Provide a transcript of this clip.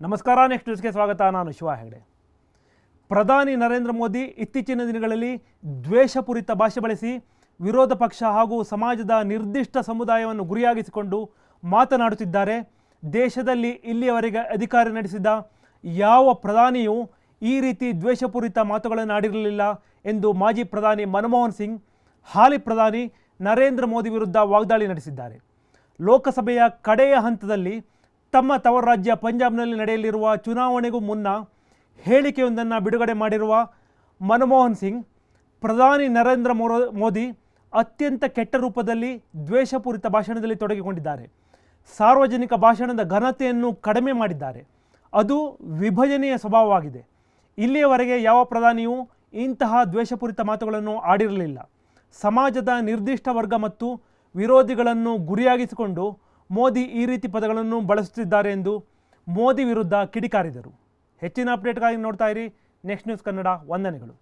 ನಮಸ್ಕಾರ ನೆಕ್ಸ್ಟ್ ನ್ಯೂಸ್ಗೆ ಸ್ವಾಗತ. ನಾನು ಶಿವ ಹೆಗಡೆ. ಪ್ರಧಾನಿ ನರೇಂದ್ರ ಮೋದಿ ಇತ್ತೀಚಿನ ದಿನಗಳಲ್ಲಿ ದ್ವೇಷಪೂರಿತ ಭಾಷೆ ಬಳಸಿ ವಿರೋಧ ಪಕ್ಷ ಹಾಗೂ ಸಮಾಜದ ನಿರ್ದಿಷ್ಟ ಸಮುದಾಯವನ್ನು ಗುರಿಯಾಗಿಸಿಕೊಂಡು ಮಾತನಾಡುತ್ತಿದ್ದಾರೆ. ದೇಶದಲ್ಲಿ ಇಲ್ಲಿಯವರೆಗೆ ಅಧಿಕಾರ ನಡೆಸಿದ ಯಾವ ಪ್ರಧಾನಿಯೂ ಈ ರೀತಿ ದ್ವೇಷಪೂರಿತ ಮಾತುಗಳನ್ನು ಆಡಿರಲಿಲ್ಲ ಎಂದು ಮಾಜಿ ಪ್ರಧಾನಿ ಮನಮೋಹನ್ ಸಿಂಗ್, ಹಾಲಿ ಪ್ರಧಾನಿ ನರೇಂದ್ರ ಮೋದಿ ವಿರುದ್ಧ ವಾಗ್ದಾಳಿ ನಡೆಸಿದ್ದಾರೆ. ಲೋಕಸಭೆಯ ಕಡೆಯ ಹಂತದಲ್ಲಿ ತಮ್ಮ ತವರು ರಾಜ್ಯ ಪಂಜಾಬ್ನಲ್ಲಿ ನಡೆಯಲಿರುವ ಚುನಾವಣೆಗೂ ಮುನ್ನ ಹೇಳಿಕೆಯೊಂದನ್ನು ಬಿಡುಗಡೆ ಮಾಡಿರುವ ಮನಮೋಹನ್ ಸಿಂಗ್, ಪ್ರಧಾನಿ ನರೇಂದ್ರ ಮೋದಿ ಅತ್ಯಂತ ಕೆಟ್ಟ ರೂಪದಲ್ಲಿ ದ್ವೇಷಪೂರಿತ ಭಾಷಣದಲ್ಲಿ ತೊಡಗಿಕೊಂಡಿದ್ದಾರೆ. ಸಾರ್ವಜನಿಕ ಭಾಷಣದ ಘನತೆಯನ್ನು ಕಡಿಮೆ ಮಾಡಿದ್ದಾರೆ. ಅದು ವಿಭಜನೆಯ ಸ್ವಭಾವವಾಗಿದೆ. ಇಲ್ಲಿಯವರೆಗೆ ಯಾವ ಪ್ರಧಾನಿಯೂ ಇಂತಹ ದ್ವೇಷಪೂರಿತ ಮಾತುಗಳನ್ನು ಆಡಿರಲಿಲ್ಲ. ಸಮಾಜದ ನಿರ್ದಿಷ್ಟ ವರ್ಗ ಮತ್ತು ವಿರೋಧಿಗಳನ್ನು ಗುರಿಯಾಗಿಸಿಕೊಂಡು ಮೋದಿ ಈ ರೀತಿ ಪದಗಳನ್ನು ಬಳಸುತ್ತಿದ್ದಾರೆ ಎಂದು ಮೋದಿ ವಿರುದ್ಧ ಕಿಡಿಕಾರಿದರು. ಹೆಚ್ಚಿನ ಅಪ್ಡೇಟ್ಗಾಗಿ ನೋಡ್ತಾ ಇರಿ. ನೆಕ್ಸ್ಟ್ ನ್ಯೂಸ್ ಕನ್ನಡ ವಂದನೆಗಳು.